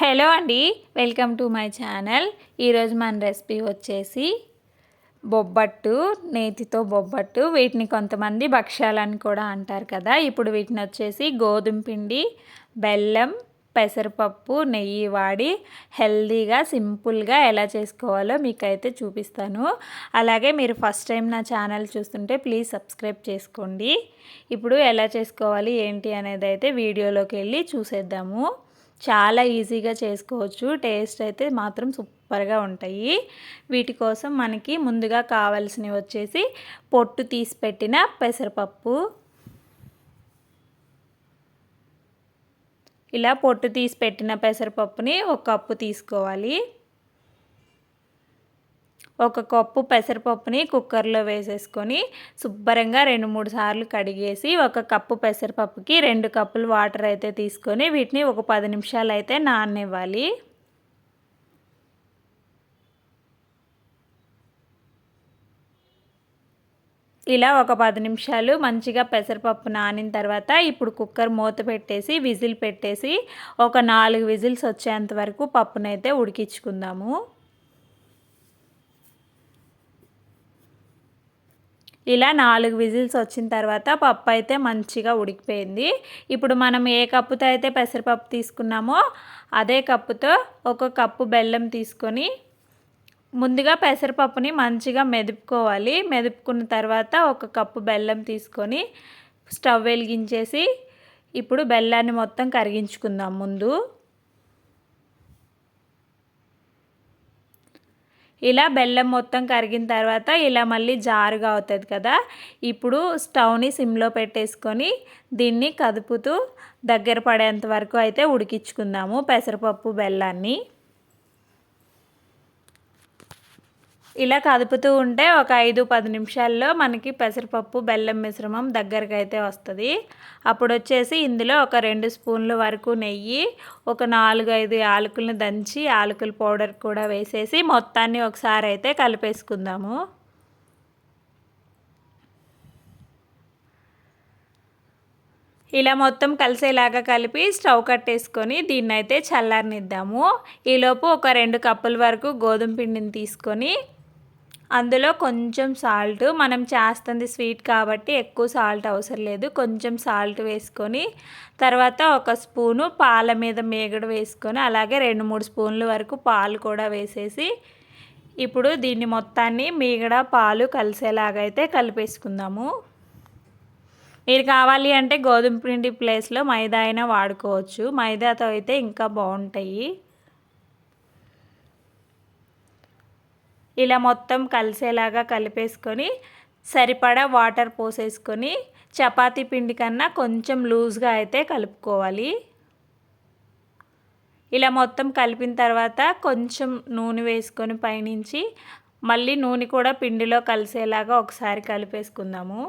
Hello అండి welcome to my channel. ఈరోజు మన రెసిపీ వచ్చేసి బొబ్బట్టు నేతితో బొబ్బట్టు. వీటిని కొంతమంది భక్ష్యాలని కూడా అంటారు కదా. ఇప్పుడు వీటిని వచ్చేసి గోధుమ పిండి బెల్లం పెసరపప్పు నెయ్యి వాడి హెల్దీగా సింపుల్గా ఎలా చేసుకోవాలో మీకైతే చూపిస్తాను. అలాగే మీరు ఫస్ట్ టైం నా ఛానల్ చూస్తుంటే ప్లీజ్ సబ్స్క్రైబ్ చేసుకోండి. ఇప్పుడు ఎలా చేసుకోవాలి ఏంటి అనేది అయితే వీడియోలోకి వెళ్ళి చూసేద్దాము. చాలా ఈజీగా చేసుకోవచ్చు. టేస్ట్ అయితే మాత్రం సూపర్గా ఉంటాయి. వీటి కోసం మనకి ముందుగా కావాల్సినవి వచ్చేసి పొట్టు తీసి పెట్టిన పెసరపప్పు. ఇలా పొట్టు తీసి పెట్టిన పెసరపప్పుని ఒక కప్పు తీసుకోవాలి. ఒక కప్పు పెసరపప్పుని కుక్కర్లో వేసేసుకొని శుభ్రంగా రెండు మూడు సార్లు కడిగేసి ఒక కప్పు పెసరపప్పుకి రెండు కప్పులు వాటర్ అయితే తీసుకొని వీటిని ఒక పది నిమిషాలు అయితే నాననివ్వాలి. ఇలా ఒక పది నిమిషాలు మంచిగా పెసరపప్పు నానిన తర్వాత ఇప్పుడు కుక్కర్ మూత పెట్టేసి విజిల్ పెట్టేసి ఒక నాలుగు విజిల్స్ వచ్చేంత వరకు పప్పునైతే ఉడికించుకుందాము. ఇలా నాలుగు విజిల్స్ వచ్చిన తర్వాత పప్పు అయితే మంచిగా ఉడికిపోయింది. ఇప్పుడు మనం ఏ కప్పుతో అయితే పెసరపప్పు తీసుకున్నామో అదే కప్పుతో ఒక కప్పు బెల్లం తీసుకొని ముందుగా పెసరపప్పుని మంచిగా మెదుపుకోవాలి. మెదుపుకున్న తర్వాత ఒక కప్పు బెల్లం తీసుకొని స్టవ్ వెలిగించేసి ఇప్పుడు బెల్లాన్ని మొత్తం కరిగించుకుందాం ముందు. ఇలా బెల్లం మొత్తం కరిగిన తర్వాత ఇలా మళ్ళీ జారుగా అవుతుంది కదా ఇప్పుడు స్టవ్ని సిమ్లో పెట్టేసుకొని దీన్ని కదుపుతూ దగ్గర పడేంత వరకు అయితే ఉడికించుకుందాము పెసరపప్పు బెల్లాన్ని. ఇలా కదుపుతూ ఉంటే ఒక ఐదు పది నిమిషాల్లో మనకి పెసరపప్పు బెల్లం మిశ్రమం దగ్గరకు అయితే వస్తుంది. అప్పుడు వచ్చేసి ఇందులో ఒక రెండు స్పూన్ల వరకు నెయ్యి ఒక నాలుగు ఐదు యాలకులను దంచి యాలకుల పౌడర్ కూడా వేసేసి మొత్తాన్ని ఒకసారి అయితే కలిపేసుకుందాము. ఇలా మొత్తం కలిసేలాగా కలిపి స్టవ్ కట్టేసుకొని దీన్ని అయితే చల్లారనిద్దాము. ఈలోపు ఒక రెండు కప్పుల వరకు గోధుమ పిండిని తీసుకొని అందులో కొంచెం సాల్ట్ మనం చేస్తుంది స్వీట్ కాబట్టి ఎక్కువ సాల్ట్ అవసరం లేదు. కొంచెం సాల్ట్ వేసుకొని తర్వాత ఒక స్పూను పాల మీద మేగడు వేసుకొని అలాగే రెండు మూడు స్పూన్ల వరకు పాలు కూడా వేసేసి ఇప్పుడు దీన్ని మొత్తాన్ని మీగడ పాలు కలిసేలాగా అయితే కలిపేసుకుందాము. మీరు కావాలి అంటే గోధుమ పిండి ప్లేస్లో మైదా అయినా వాడుకోవచ్చు. మైదాతో అయితే ఇంకా బాగుంటాయి. ఇలా మొత్తం కలిసేలాగా కలిపేసుకొని సరిపడా వాటర్ పోసేసుకొని చపాతీ పిండి కన్నా కొంచెం లూజ్గా అయితే కలుపుకోవాలి. ఇలా మొత్తం కలిపిన తర్వాత కొంచెం నూనె వేసుకొని పైనుంచి మళ్ళీ నూనె కూడా పిండిలో కలిసేలాగా ఒకసారి కలిపేసుకుందాము.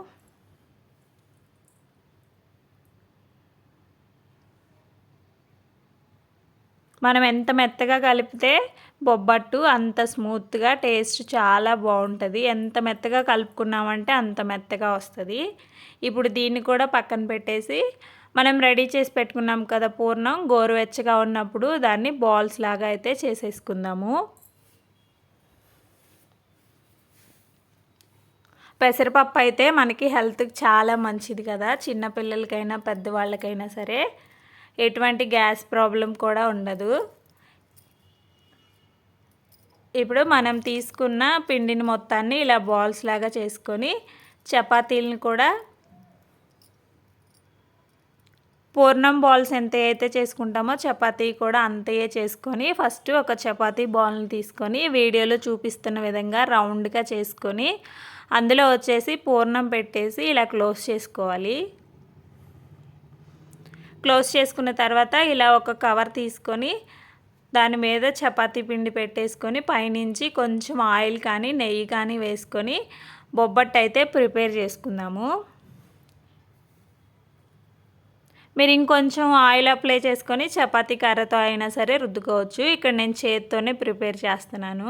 మనం ఎంత మెత్తగా కలిపితే బొబ్బట్టు అంత స్మూత్గా టేస్ట్ చాలా బాగుంటుంది. ఎంత మెత్తగా కలుపుకున్నామంటే అంత మెత్తగా వస్తుంది. ఇప్పుడు దీన్ని కూడా పక్కన పెట్టేసి మనం రెడీ చేసి పెట్టుకున్నాం కదా పూర్ణం గోరువెచ్చగా ఉన్నప్పుడు దాన్ని బాల్స్ లాగా అయితే చేసేసుకుందాము. పెసరపప్పు అయితే మనకి హెల్త్కి చాలా మంచిది కదా. చిన్నపిల్లలకైనా పెద్దవాళ్ళకైనా సరే. ఎటువంటి గ్యాస్ ప్రాబ్లం కూడా ఉండదు. ఇప్పుడు మనం తీసుకున్న పిండిని మొత్తాన్ని ఇలా బాల్స్ లాగా చేసుకొని చపాతీలను కూడా పూర్ణం బాల్స్ ఎంత అయితే చేసుకుంటామో చపాతీ కూడా అంతయే చేసుకొని ఫస్ట్ ఒక చపాతీ బాల్ని తీసుకొని వీడియోలో చూపిస్తున్న విధంగా రౌండ్గా చేసుకొని అందులో వచ్చేసి పూర్ణం పెట్టేసి ఇలా క్లోజ్ చేసుకోవాలి. క్లోజ్ చేసుకున్న తర్వాత ఇలా ఒక కవర్ తీసుకొని దాని మీద చపాతీ పిండి పెట్టేసుకొని పైనుంచి కొంచెం ఆయిల్ కానీ నెయ్యి కానీ వేసుకొని బొబ్బట్టు అయితే ప్రిపేర్ చేసుకుందాము. మీరు ఇంకొంచెం ఆయిల్ అప్లై చేసుకొని చపాతీ కర్రతో అయినా సరే రుద్దుకోవచ్చు. ఇక్కడ నేను చేతితోనే ప్రిపేర్ చేస్తున్నాను.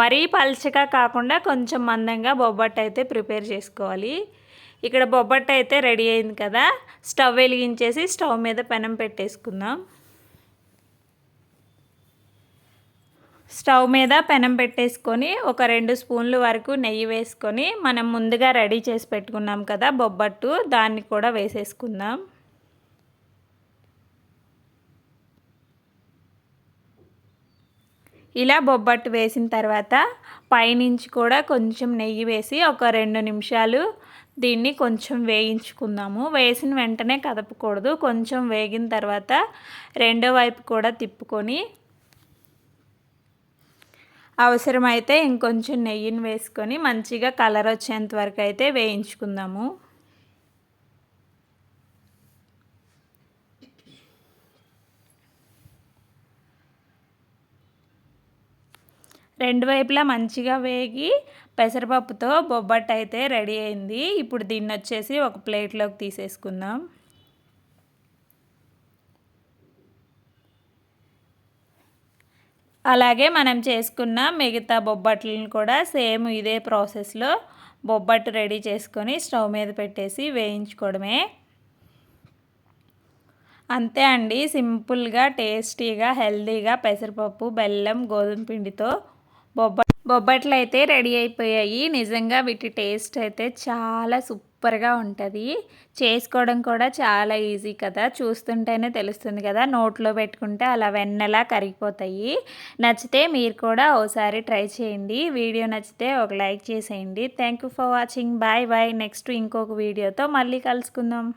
మరీ పల్చగా కాకుండా కొంచెం మందంగా బొబ్బట్టు అయితే ప్రిపేర్ చేసుకోవాలి. ఇక్కడ బొబ్బట్టు అయితే రెడీ అయింది కదా. స్టవ్ వెలిగించేసి స్టవ్ మీద పెనం పెట్టేసుకుందాం. స్టవ్ మీద పెనం పెట్టేసుకొని ఒక రెండు స్పూన్లు వరకు నెయ్యి వేసుకొని మనం ముందుగా రెడీ చేసి పెట్టుకున్నాం కదా బొబ్బట్టు దాన్ని కూడా వేసేసుకుందాం. ఇలా బొబ్బట్టు వేసిన తర్వాత పైనుంచి కూడా కొంచెం నెయ్యి వేసి ఒక రెండు నిమిషాలు దీన్ని కొంచెం వేయించుకుందాము. వేసిన వెంటనే కదపకూడదు. కొంచెం వేగిన తర్వాత రెండో వైపు కూడా తిప్పుకొని అవసరమైతే ఇంకొంచెం నెయ్యిని వేసుకొని మంచిగా కలర్ వచ్చేంత వరకు అయితే వేయించుకుందాము. రెండు వైపులా మంచిగా వేగి పెసరపప్పుతో బొబ్బట్టు అయితే రెడీ అయింది. ఇప్పుడు దీన్ని వచ్చేసి ఒక ప్లేట్లోకి తీసేసుకుందాం. అలాగే మనం చేసుకున్న మిగతా బొబ్బట్లను కూడా సేమ్ ఇదే ప్రాసెస్లో బొబ్బట్టు రెడీ చేసుకొని స్టవ్ మీద పెట్టేసి వేయించుకోవడమే. అంతే అండి. సింపుల్గా టేస్టీగా హెల్తీగా పెసరపప్పు బెల్లం గోధుమ పిండితో బొబ్బ బొబ్బట్లు అయితే రెడీ అయిపోయాయి. నిజంగా వీటి టేస్ట్ అయితే చాలా సూపర్గా ఉంటుంది. చేసుకోవడం కూడా చాలా ఈజీ కదా. చూస్తుంటేనే తెలుస్తుంది కదా. నోట్లో పెట్టుకుంటే అలా వెన్నెలా కరిగిపోతాయి. నచ్చితే మీరు కూడా ఓసారి ట్రై చేయండి. వీడియో నచ్చితే ఒక లైక్ చేసేయండి. Thank you for watching bye bye next ఇంకొక వీడియోతో మళ్ళీ కలుసుకుందాం.